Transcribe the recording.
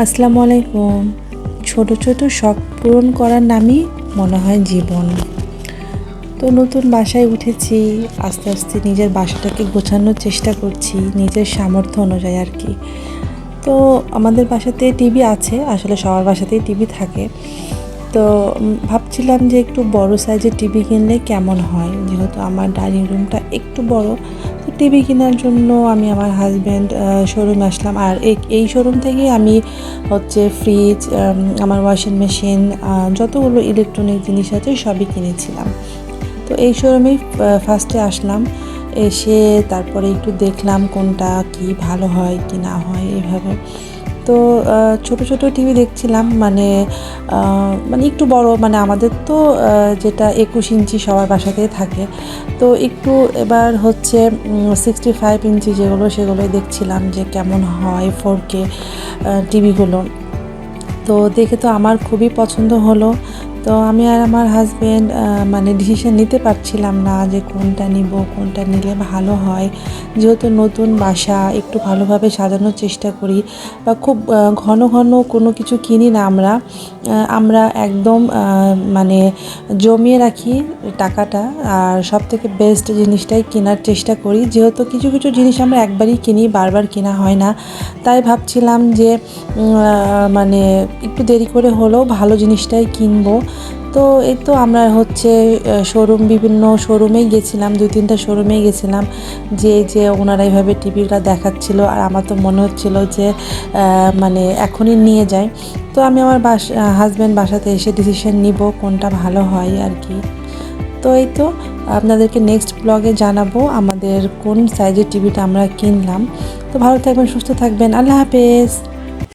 আসসালামু আলাইকুম। ছোট ছোট শখ পূরণ করার নামই মনে হয় জীবন। তো নতুন বাসায় উঠেছি, আস্তে আস্তে নিজের বাসাটাকে গোছানোর চেষ্টা করছি, নিজের সামর্থ্য অনুযায়ী আর কি। তো আমাদের বাসাতে টিভি আছে, আসলে সবার বাসাতেই টিভি থাকে। তো ভাবছিলাম যে একটু বড় সাইজের টিভি কিনলে কেমন হয়? যেহেতু আমার ডাইনিং রুমটা একটু বড় টিভি কেনার জন্য আমি আমার হাজব্যান্ড শোরুমে আসলাম। আর এই- শোরুম থেকে আমি হচ্ছে ফ্রিজ আমার ওয়াশিং মেশিন যতগুলো ইলেকট্রনিক জিনিস আছে সবই কিনেছিলাম। তো এই শোরুমেই ফার্স্টে আসলাম। এসে তারপরে একটু দেখলাম কোনটা কি ভালো হয়, কি না হয় এভাবে তো ছোট ছোট টিভি দেখছিলাম মানে মানে একটু বড় মানে আমাদের তো যেটা একুশ ইঞ্চি সবার বাসাতেই থাকে। তো একটু এবার হচ্ছে সিক্সটি ফাইভ ইঞ্চি যেগুলো, সেগুলোই দেখছিলাম যে কেমন হয় ফোর কে টিভিগুলো তো দেখে তো আমার খুবই পছন্দ হলো। তো আমি আর আমার হাজব্যান্ড মানে ডিসিশন নিতে পারছিলাম না যে কোনটা নিব, কোনটা নিলে ভালো হয়। যেহেতু নতুন বাসা, একটু ভালোভাবে সাজানোর চেষ্টা করি বা খুব ঘন ঘন কোনো কিছু কিনি না আমরা। আমরা একদম মানে জমিয়ে রাখি টাকাটা আর সব থেকে বেস্ট জিনিসটাই কেনার চেষ্টা করি। যেহেতু কিছু কিছু জিনিস আমরা একবারই কিনি, বারবার কেনা হয় না। তাই ভাবছিলাম যে মানে একটু দেরি করে হলেও ভালো জিনিসটাই কিনবো। তো এই তো আমরা হচ্ছে শোরুম বিভিন্ন শোরুমেই গেছিলাম, দুই তিনটা শোরুমেই গেছিলাম, যে যে ওনারা এইভাবে টিভিটা দেখাচ্ছিল, আর আমার তো মনে হচ্ছিল যে মানে এখনই নিয়ে যাই। তো আমি আমার বাস হাজব্যান্ড বাসাতে এসে ডিসিশন নিব, কোনটা ভালো হয় আর কি। তো এই তো আপনাদেরকে নেক্সট ব্লগে জানাব আমাদের কোন সাইজের টিভিটা আমরা কিনলাম। তো ভালো থাকবেন, সুস্থ থাকবেন, আল্লাহ হাফেজ।